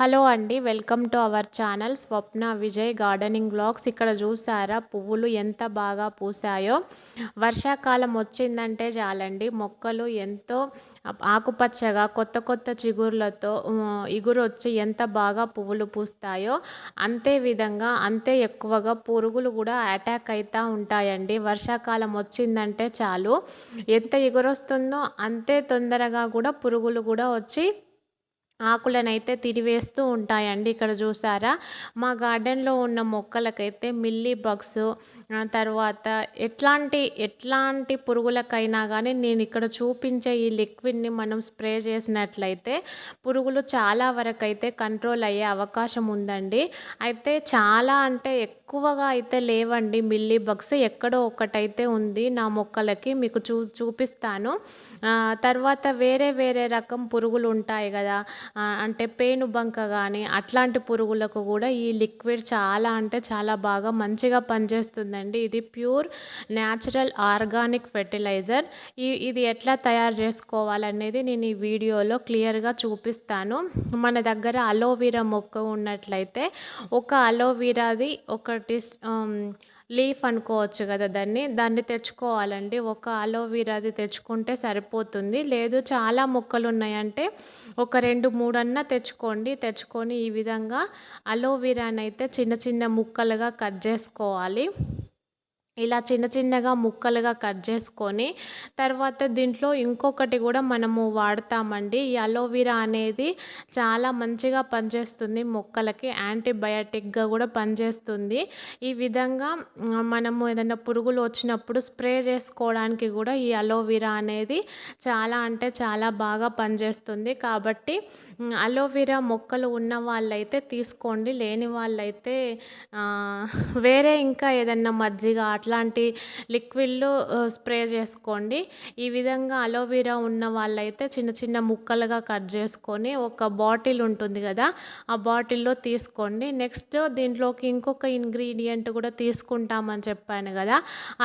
Hello అండి welcome to our channel Swapna Vijay gardening blogs. ఇక్కడ చూసారా పువ్వులు ఎంత బాగా పూసాయో వర్షాకాలం వచ్చిందంటే చాలండి మొక్కలు ఎంతో ఆకుపచ్చగా కొత్త కొత్త చిగుర్లతో ఇగురు వచ్చి ఎంత బాగా పువ్వులు పూస్తాయో అంతే విధంగా అంతే ఎక్కువగా పురుగులు కూడా అటాక్ అవుతూ ఉంటాయండి. వర్షాకాలం వచ్చిందంటే చాలు. ఎంత ఎగురొస్తుందో అంతే తొందరగా కూడా పురుగులు కూడా వచ్చి ఆకులనైతే తిరివేస్తూ ఉంటాయండి ఇక్కడ చూసారా? మా గార్డెన్లో ఉన్న మొక్కలకైతే మిల్లీ బగ్స్ తర్వాత ఎట్లాంటి ఎట్లాంటి పురుగులకైనా కానీ నేను ఇక్కడ చూపించే ఈ లిక్విడ్ని మనం స్ప్రే చేసినట్లయితే పురుగులు చాలా వరకు అయితే కంట్రోల్ అయ్యే అవకాశం ఉందండి. అయితే చాలా అంటే ఎక్కువగా అయితే లేవండి మిల్లీ బగ్స్. ఎక్కడో ఒకటైతే ఉంది నా మొక్కలకి మీకు చూ చూపిస్తాను. తర్వాత వేరే వేరే రకం పురుగులు ఉంటాయి కదా అంటే పేనుబంక కానీ అట్లాంటి పురుగులకు కూడా ఈ లిక్విడ్ చాలా అంటే చాలా బాగా మంచిగా పనిచేస్తుందండి. ఇది ప్యూర్ న్యాచురల్ ఆర్గానిక్ ఫెర్టిలైజర్. ఈ ఇది ఎట్లా తయారు చేసుకోవాలనేది నేను ఈ వీడియోలో క్లియర్గా చూపిస్తాను. మన దగ్గర అలోవీరా మొక్క ఉన్నట్లయితే ఒక అలోవీరాది ఒకటి లీఫ్ అనుకోవచ్చు కదా దాన్ని. దాన్ని తెచ్చుకోవాలండి. ఒక అలోవీరాది తెచ్చుకుంటే సరిపోతుంది. లేదు చాలా మొక్కలు ఉన్నాయంటే ఒక రెండు మూడన్నా తెచ్చుకోండి. తెచ్చుకొని ఈ విధంగా అలోవీరాని అయితే చిన్న చిన్న ముక్కలుగా కట్ చేసుకోవాలి. ఇలా చిన్న చిన్నగా ముక్కలుగా కట్ చేసుకొని తర్వాత దీంట్లో ఇంకొకటి కూడా మనము వాడతామండి. ఈ అనేది చాలా మంచిగా పనిచేస్తుంది మొక్కలకి యాంటీబయాటిక్గా కూడా పనిచేస్తుంది. ఈ విధంగా మనము ఏదైనా పురుగులు వచ్చినప్పుడు స్ప్రే చేసుకోవడానికి కూడా ఈ అలోవీరా అనేది చాలా అంటే చాలా బాగా పనిచేస్తుంది. కాబట్టి అలోవీరా మొక్కలు ఉన్న వాళ్ళైతే తీసుకోండి. లేని వాళ్ళైతే వేరే ఇంకా ఏదన్నా మజ్జిగ అట్లాంటి లిక్విడ్లు స్ప్రే చేసుకోండి. ఈ విధంగా అలోవెరా ఉన్న వాళ్ళైతే చిన్న చిన్న ముక్కలుగా కట్ చేసుకొని ఒక బాటిల్ ఉంటుంది కదా ఆ బాటిల్లో తీసుకోండి. నెక్స్ట్ దీంట్లోకి ఇంకొక ఇంగ్రీడియంట్ కూడా తీసుకుంటామని చెప్పాను కదా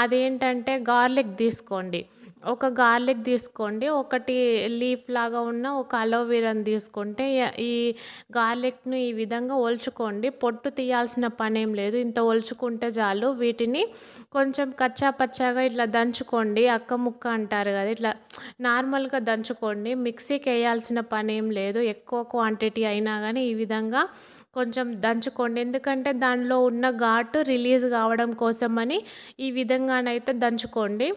అదేంటంటే గార్లిక్ తీసుకోండి. ఒక గార్లిక్ తీసుకోండి ఒకటి లీఫ్ లాగా ఉన్న ఒక అలోవెరాని తీసుకుంటే ఈ గార్లిక్ను ఈ విధంగా ఒల్చుకోండి. పొట్టు తీయాల్సిన పని ఏం లేదు. ఇంత ఒల్చుకుంటే చాలు. వీటిని కొంచెం కచ్చా పచ్చాగా ఇట్లా దంచుకోండి. అక్క ముక్క అంటారు కదా ఇట్లా నార్మల్గా దంచుకోండి. మిక్సీకి వేయాల్సిన పని ఏం లేదు. ఎక్కువ క్వాంటిటీ అయినా కానీ ఈ విధంగా కొంచెం దంచుకోండి. ఎందుకంటే దానిలో ఉన్న ఘాటు రిలీజ్ కావడం కోసమని ఈ విధంగానైతే దంచుకోండి.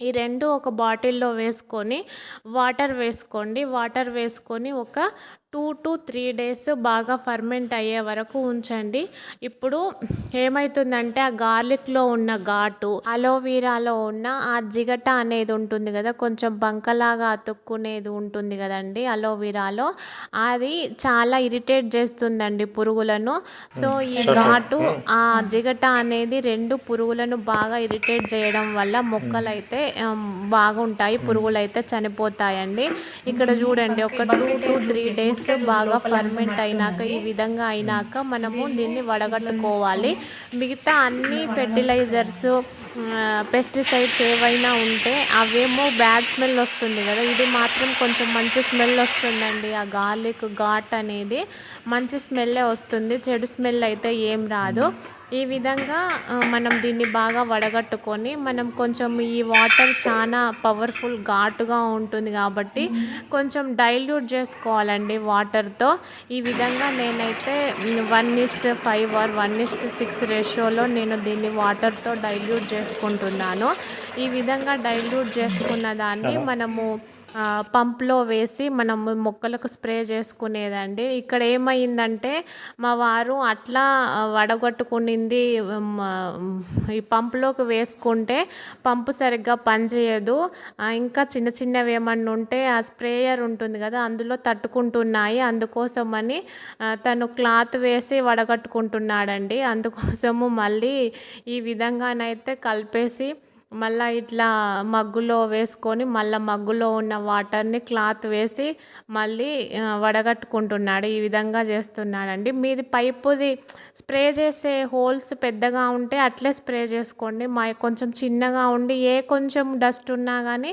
ఈ రెండు ఒక బాటిల్లో వేసుకొని వాటర్ వేసుకోండి. వాటర్ వేసుకొని ఒక టూ టు త్రీ డేస్ బాగా ఫర్మెంట్ అయ్యే వరకు ఉంచండి. ఇప్పుడు ఏమవుతుందంటే ఆ గార్లిక్లో ఉన్న ఘాటు అలోవీరాలో ఉన్న ఆ జిగట అనేది ఉంటుంది కదా కొంచెం బంకలాగా అతుక్కునేది ఉంటుంది కదండి అలోవీరాలో. అది చాలా ఇరిటేట్ చేస్తుందండి పురుగులను. సో ఈ ఘాటు ఆ జిగట అనేది రెండు పురుగులను బాగా ఇరిటేట్ చేయడం వల్ల మొక్కలు అయితే బాగుంటాయి పురుగులు అయితే చనిపోతాయండి. ఇక్కడ చూడండి ఒక two to three days rice బాగా ఫర్మెంట్ అయినాక ఈ విధంగా అయినాక మనము దీన్ని వడగట్టుకోవాలి. మిగతా అన్ని ఫెర్టిలైజర్స్ పెస్టిసైడ్స్ ఏవైనా ఉంటే అవేమో బ్యాడ్ స్మెల్ వస్తుంది కదా. ఇది మాత్రం కొంచెం మంచి స్మెల్ వస్తుందండి. ఆ గార్లిక్ ఘాట్ అనేది మంచి స్మెల్లే వస్తుంది. చెడు స్మెల్ అయితే ఏం రాదు. ఈ విధంగా మనం దీన్ని బాగా వడగట్టుకొని మనం కొంచెం ఈ వాటర్ చాలా పవర్ఫుల్ ఘాటుగా ఉంటుంది కాబట్టి కొంచెం డైల్యూట్ చేసుకోవాలండి వాటర్తో. ఈ విధంగా నేనైతే one is to five or one is to six రేషియోలో నేను దీన్ని వాటర్తో డైల్యూట్ చేసుకుంటున్నాను. ఈ విధంగా డైల్యూట్ చేసుకున్న దాన్ని మనము పంప్లో వేసి మనం మొక్కలకు స్ప్రే చేసుకునేదండి. ఇక్కడ ఏమైందంటే మా వారు అట్లా వడగొట్టుకునింది ఈ పంపులోకి వేసుకుంటే పంపు సరిగ్గా పనిచేయదు. ఇంకా చిన్న చిన్నవి ఏమన్నా ఉంటే ఆ స్ప్రేయర్ ఉంటుంది కదా అందులో తట్టుకుంటున్నాయి. అందుకోసమని తను క్లాత్ వేసి వడగట్టుకుంటున్నాడండి. అందుకోసము మళ్ళీ ఈ విధంగానైతే కలిపేసి మళ్ళీ ఇట్లా మగ్గులో వేసుకొని మళ్ళీ మగ్గులో ఉన్న వాటర్ని క్లాత్ వేసి మళ్ళీ వడగట్టుకుంటున్నాడు. ఈ విధంగా చేస్తున్నాడండి. మీది పైపుది స్ప్రే చేసే హోల్స్ పెద్దగా ఉంటే అట్లే స్ప్రే చేసుకోండి. మా కొంచెం చిన్నగా ఉండి ఏ కొంచెం డస్ట్ ఉన్నా కానీ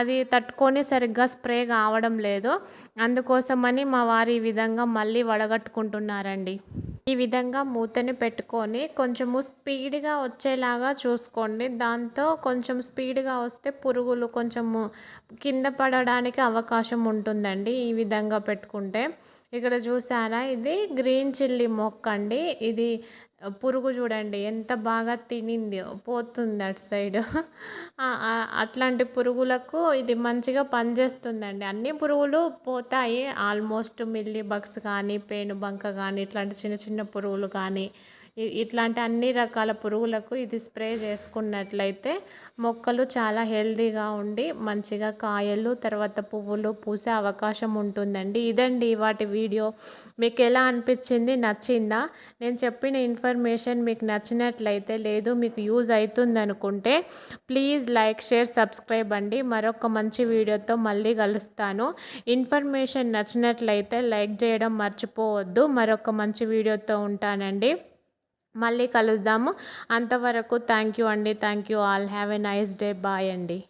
అది తట్టుకొని సరిగ్గా స్ప్రే కావడం లేదు. అందుకోసమని మా వారు ఈ విధంగా మళ్ళీ వడగట్టుకుంటున్నారండి. ఈ విధంగా మూతని పెట్టుకొని కొంచెము స్పీడ్గా వచ్చేలాగా చూసుకోండి. దాంతో కొంచెం స్పీడ్గా వస్తే పురుగులు కొంచెము కింద పడడానికి అవకాశం ఉంటుందండి ఈ విధంగా పెట్టుకుంటే. ఇక్కడ చూసారా? ఇది గ్రీన్ చిల్లీ మొక్క అండి ఇది పురుగు చూడండి ఎంత బాగా తినింది పోతుంది అటు సైడ్. అట్లాంటి పురుగులకు ఇది మంచిగా పనిచేస్తుందండి. అన్ని పురుగులు పోతాయి. ఆల్మోస్ట్ మిల్లీ బగ్స్ కానీ పేను బంక కానీ ఇట్లాంటి చిన్న చిన్న పురుగులు కానీ ఇట్లాంటి అన్ని రకాల పురుగులకు ఇది స్ప్రే చేసుకున్నట్లయితే మొక్కలు చాలా హెల్దీగా ఉండి మంచిగా కాయలు తర్వాత పువ్వులు పూసే అవకాశం ఉంటుందండి. ఇదండి వాటి వీడియో. మీకు ఎలా అనిపించింది? నచ్చిందా? నేను చెప్పిన ఇన్ఫర్మేషన్ మీకు నచ్చినట్లయితే లేదు మీకు యూజ్ అవుతుంది అనుకుంటే ప్లీజ్ లైక్ షేర్ సబ్స్క్రైబ్ అండి. మరొక మంచి వీడియోతో మళ్ళీ కలుస్తాను. ఇన్ఫర్మేషన్ నచ్చినట్లయితే లైక్ చేయడం మర్చిపోవద్దు. మరొక మంచి వీడియోతో ఉంటానండి. మళ్ళీ కలుద్దాము. అంతవరకు థ్యాంక్ యూ అండి. Thank you all have a nice day bye అండి.